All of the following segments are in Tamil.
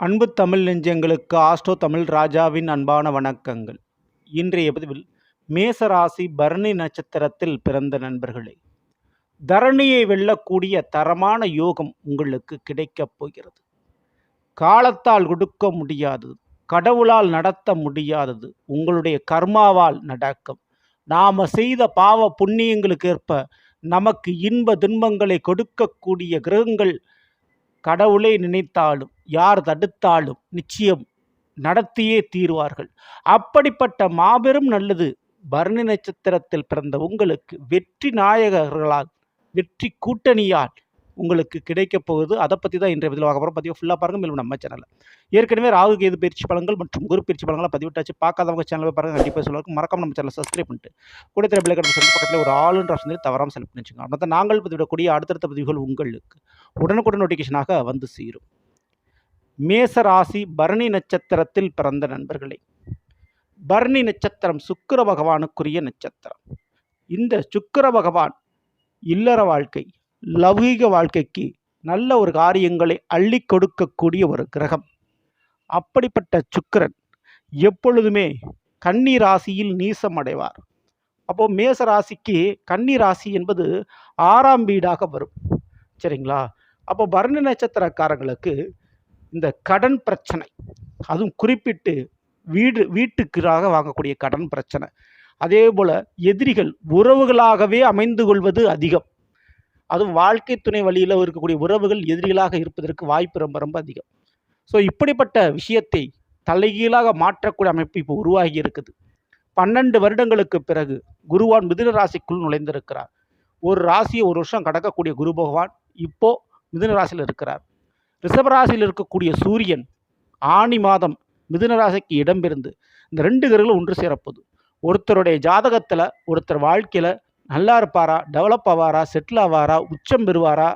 அன்பு தமிழ் நெஞ்சங்களுக்கு ஆஸ்ட்ரோ தமிழ் ராஜாவின் அன்பான வணக்கங்கள். இன்றைய பதிவில் மேசராசி பரணி நட்சத்திரத்தில் பிறந்த நண்பர்களே தரணியை வெல்லக்கூடிய தரமான யோகம் உங்களுக்கு கிடைக்கப் போகிறது. காலத்தால் கொடுக்க முடியாதது கடவுளால் நடத்த முடியாதது உங்களுடைய கர்மாவால் நடக்கும். நாம செய்த பாவ புண்ணியங்களுக்கு ஏற்ப நமக்கு இன்ப துன்பங்களை கொடுக்கக்கூடிய கிரகங்கள் கடவுளை நினைத்தாலும் யார் தடுத்தாலும் நிச்சயம் நடத்தியே தீருவார்கள். அப்படிப்பட்ட மாபெரும் நல்லது பரணி நட்சத்திரத்தில் பிறந்த உங்களுக்கு வெற்றி நாயகர்களால் வெற்றி கூட்டணியால் உங்களுக்கு கிடைக்கப் போகுது அதை பற்றி தான் இன்றைய பதில் பார்க்க போகிறோம் பதிவு ஃபுல்லாக பாருங்கள் மேலும் நம்ம சேனலில் ஏற்கனவே ராகு கேது பயிற்சி பலன்கள் மற்றும் குரு பயிற்சி பலன்களை பதிவிட்டாச்சு. பார்க்காதவங்க சேனலை பாருங்கள் கண்டிப்பாக சொல்லுவாங்க மறக்காம நம்ம சேனலை சப்ஸ்கிரைப் பண்ணிட்டு கூட திரை பிள்ளை சொல்லி பக்கத்தில் ஒரு ஆளுன்ற ஆப்ஷன் தவறாமல் செலக்ட் பண்ணி வச்சுக்கோங்க அப்போ நாங்கள் பதிவிடக்கூடிய அடுத்தடுத்த பதிவுகள் உங்களுக்கு உடனுக்குடன் நோட்டிஃபிகேஷனாக வந்து சேரும். மேச ராசி பரணி நட்சத்திரத்தில் பிறந்த நண்பர்களே. பரணி நட்சத்திரம் சுக்கிர பகவானுக்குரிய நட்சத்திரம். இந்த சுக்கிர பகவான் இல்லற வாழ்க்கை. லௌகீக வாழ்க்கைக்கு நல்ல ஒரு காரியங்களை அள்ளி கொடுக்கக்கூடிய ஒரு கிரகம். அப்படிப்பட்ட சுக்கிரன் எப்பொழுதுமே கன்னி ராசியில் நீசம் அடைவார் அப்போது மேச ராசிக்கு கன்னி ராசி என்பது ஆறாம் வீடாக வரும். சரிங்களா? அப்போ பரணி நட்சத்திரக்காரங்களுக்கு இந்த கடன் பிரச்சனை அதுவும் குறிப்பிட்டு வீடு வீட்டுக்காக வாங்கக்கூடிய கடன் பிரச்சனை. அதே போல் எதிரிகள் உறவுகளாகவே அமைந்து கொள்வது அதிகம். அதுவும் வாழ்க்கை துணை வழியில் இருக்கக்கூடிய உறவுகள் எதிரிகளாக இருப்பதற்கு வாய்ப்பு ரொம்ப ரொம்ப அதிகம். ஸோ இப்படிப்பட்ட விஷயத்தை தலைகீழாக மாற்றக்கூடிய அமைப்பு இப்போ உருவாகி இருக்குது. பன்னெண்டு வருடங்களுக்கு பிறகு குருவான் மிதுன ராசிக்குள் நுழைந்திருக்கிறார். ஒரு ராசியை ஒரு வருஷம் கடக்கக்கூடிய குரு பகவான் இப்போ மிதுன ராசியில் இருக்கிறார். ரிஷபராசியில் இருக்கக்கூடிய சூரியன் ஆணி மாதம் மிதுன ராசிக்கு இடம்பெயர்ந்து இந்த ரெண்டு கிரகங்களும் ஒன்று சேரப்போகுது. ஒருத்தருடைய ஜாதகத்தில் ஒருத்தர் வாழ்க்கையில் நல்லா இருப்பாரா? டெவலப் ஆவாரா? செட்டில் ஆவாரா? உச்சம் பெறுவாரா?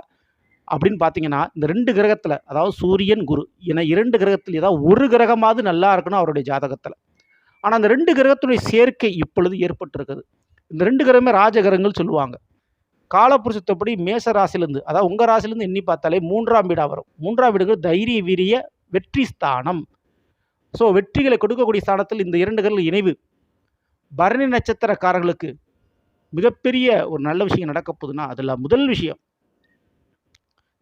அப்படின்னு பார்த்தீங்கன்னா இந்த ரெண்டு கிரகத்தில் அதாவது சூரியன் குரு என இரண்டு கிரகத்தில் ஏதாவது ஒரு கிரகமாவது நல்லா இருக்கணும் அவருடைய ஜாதகத்தில். ஆனால் அந்த ரெண்டு கிரகத்துடைய சேர்க்கை இப்பொழுது ஏற்பட்டிருக்குது. இந்த ரெண்டு கிரகமே ராஜகிரகங்கள் சொல்லுவாங்க. காலப்புருஷத்தப்படி மேச ராசிலேருந்து அதாவது உங்கள் ராசிலேருந்து எண்ணி பார்த்தாலே மூன்றாம் வீடாக வரும். மூன்றாம் வீடுகள் தைரிய வீரிய வெற்றி ஸ்தானம். ஸோ வெற்றிகளை கொடுக்கக்கூடிய ஸ்தானத்தில் இந்த இரண்டு கிரகங்கள் இணைவு. பரணி நட்சத்திரக்காரர்களுக்கு மிகப்பெரிய ஒரு நல்ல விஷயம் நடக்க போகுதுன்னா அதில் முதல் விஷயம்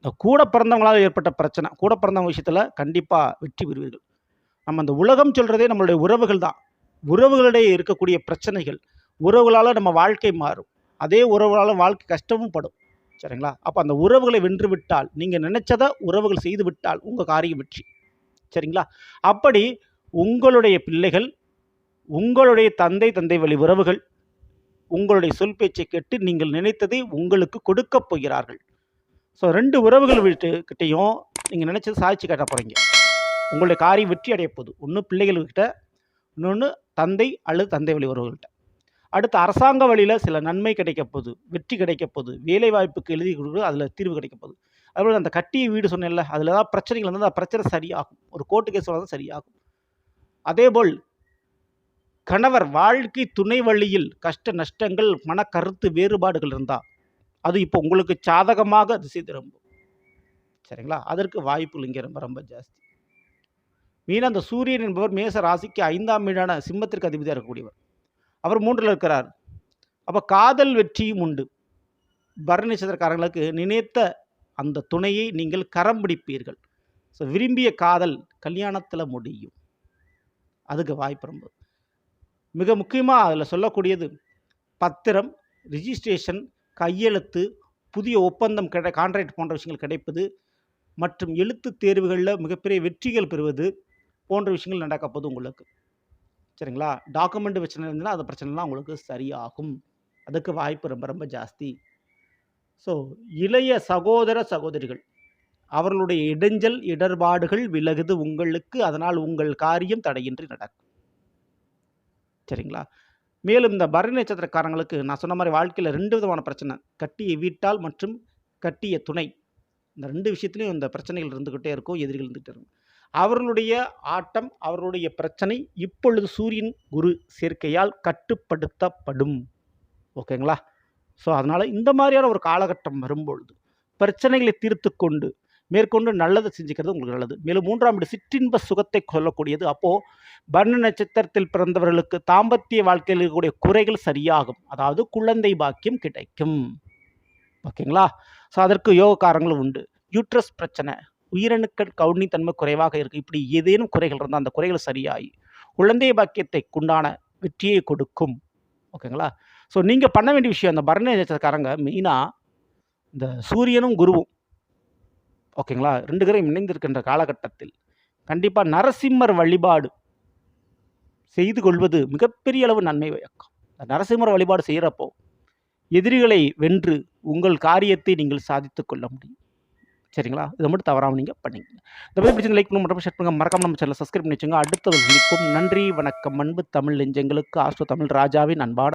இந்த கூட பிறந்தவங்களால் ஏற்பட்ட பிரச்சனை கூட பிறந்தவங்க விஷயத்தில் கண்டிப்பாக வெற்றி பெறுவீர்கள். நம்ம அந்த உலகம் சொல்கிறதே நம்மளுடைய உறவுகள் தான். உறவுகளிடையே இருக்கக்கூடிய பிரச்சனைகள் உறவுகளால் நம்ம வாழ்க்கை மாறும். அதே உறவுகளால் வாழ்க்கை கஷ்டமும் படும். சரிங்களா? அப்போ அந்த உறவுகளை வென்று விட்டால் நீங்கள் நினைச்சதை உறவுகள் செய்து விட்டால் உங்கள் காரியம் வெற்றி. சரிங்களா? அப்படி உங்களுடைய பிள்ளைகள் உங்களுடைய தந்தை தந்தை வழி உறவுகள் உங்களுடைய சொல் பேச்சை கேட்டு நீங்கள் நினைத்ததை உங்களுக்கு கொடுக்கப் போகிறார்கள். ஸோ ரெண்டு உறவுகள் வீட்டு கிட்டேயும் நீங்கள் நினச்சது சாதிச்சு காட்ட போகிறீங்க உங்களுடைய காரியம் வெற்றி அடைய போகுது. ஒன்று பிள்ளைகள்கிட்ட இன்னொன்று தந்தை அல்லது தந்தை வழி உறவுகள்கிட்ட. அடுத்து அரசாங்க வழியில் சில நன்மை கிடைக்க போகுது வெற்றி கிடைக்க போகுது வேலை வாய்ப்புக்கு எழுதி கொடுக்குறது அதில் தீர்வு கிடைக்க போகுது. அதுபோல் அந்த கட்டிய வீடு சொன்னேன்ல அதில் ஏதாவது பிரச்சனைகள் வந்து அந்த பிரச்சனை சரியாகும். ஒரு கோர்ட்டு கேஸ் வந்தால் சரியாகும். அதேபோல் கணவர் வாழ்க்கை துணை வழியில் கஷ்ட நஷ்டங்கள் மன கருத்து வேறுபாடுகள் இருந்தால் அது இப்போ உங்களுக்கு சாதகமாக திசை திரும்பும் சரிங்களா? அதற்கு வாய்ப்புகள் இங்கே ரொம்ப ரொம்ப ஜாஸ்தி. மீன் அந்த சூரியன் என்பவர் மேச ராசிக்கு ஐந்தாம் வீடான சிம்மத்திற்கு அதிபதியாக இருக்கக்கூடியவர். அவர் மூன்றில் இருக்கிறார். அப்போ காதல் வெற்றியும் உண்டு. பரணி நினைத்த அந்த துணையை நீங்கள் கரம் பிடிப்பீர்கள். ஸோ விரும்பிய காதல் கல்யாணத்தில் முடியும். அதுக்கு வாய்ப்பு ரொம்ப. மிக முக்கியமாக அதில் சொல்லக்கூடியது பத்திரம் ரிஜிஸ்ட்ரேஷன் கையெழுத்து புதிய ஒப்பந்தம் கிடை கான்ட்ராக்ட் போன்ற விஷயங்கள் கிடைப்பது மற்றும் எழுத்து தேர்வுகளில் மிகப்பெரிய வெற்றிகள் பெறுவது போன்ற விஷயங்கள் நடக்கப்போது உங்களுக்கு. சரிங்களா? டாக்குமெண்ட் பிரச்சனை இருந்ததுன்னா அந்த பிரச்சனைலாம் உங்களுக்கு சரியாகும். அதுக்கு வாய்ப்பு ரொம்ப ரொம்ப ஜாஸ்தி. ஸோ இளைய சகோதர சகோதரிகள் அவர்களுடைய இடைஞ்சல் இடர்பாடுகள் விலகுது உங்களுக்கு. அதனால் உங்கள் காரியம் தடையின்றி நடக்கும். சரிங்களா? மேலும் இந்த பரணி நட்சத்திரக்காரங்களுக்கு நான் சொன்ன மாதிரி வாழ்க்கையில் ரெண்டு விதமான பிரச்சனை. கட்டிய வீட்டால் மற்றும் கட்டிய துணை. இந்த ரெண்டு விஷயத்துலையும் இந்த பிரச்சனைகள் இருந்துக்கிட்டே இருக்கும் எதிரிகள் இருந்துகிட்டே இருக்கும். அவர்களுடைய ஆட்டம் அவர்களுடைய பிரச்சனை இப்பொழுது சூரியன் குரு சேர்க்கையால் கட்டுப்படுத்தப்படும். ஓகேங்களா? ஸோ அதனால் இந்த மாதிரியான ஒரு காலகட்டம் வரும்பொழுது பிரச்சனைகளை தீர்த்து கொண்டு மேற்கொண்டு நல்லதை செஞ்சுக்கிறது உங்களுக்கு நல்லது. மேலும் மூன்றாம் வீடு சிற்றின்ப சுகத்தை சொல்லக்கூடியது அப்போது பரண நட்சத்திரத்தில் பிறந்தவர்களுக்கு தாம்பத்திய வாழ்க்கையில் இருக்கக்கூடிய குறைகள் சரியாகும். அதாவது குழந்தை பாக்கியம் கிடைக்கும். ஓகேங்களா? ஸோ அதற்கு யோகக்காரங்களும் உண்டு. யூட்ரஸ் பிரச்சனை உயிரணுக்கள் கவுனித்தன்மை குறைவாக இருக்குது இப்படி ஏதேனும் குறைகள் இருந்தால் அந்த குறைகள் சரியாகி குழந்தை பாக்கியத்தை உண்டான வெற்றியை கொடுக்கும். ஓகேங்களா? ஸோ நீங்கள் பண்ண வேண்டிய விஷயம் அந்த பரண நட்சத்திரக்காரங்க மெயினாக இந்த சூரியனும் குருவும் ஓகேங்களா? ரெண்டு பேரும் இணைந்திருக்கின்ற காலகட்டத்தில் கண்டிப்பாக நரசிம்மர் வழிபாடு செய்து கொள்வது மிகப்பெரிய அளவு நன்மை பயக்கும் நரசிம்மர் வழிபாடு செய்கிறப்போ எதிரிகளை வென்று உங்கள் காரியத்தை நீங்கள் சாதித்து கொள்ள முடியும். சரிங்களா? இதை மட்டும் தவறாமல் நீங்கள் பண்ணிங்க இந்த மாதிரி பிடிச்ச லைக் பண்ணி மட்டும் ஷேர் பண்ணுங்க. மறக்காம நம்ம சேனலை சப்ஸ்கிரைப் பண்ணி வச்சுங்க அடுத்த ஒரு நன்றி வணக்கம். அன்பு தமிழ் நெஞ்சங்களுக்கு ஆஸ்ட்ரோ தமிழ் ராஜாவின் அன்பான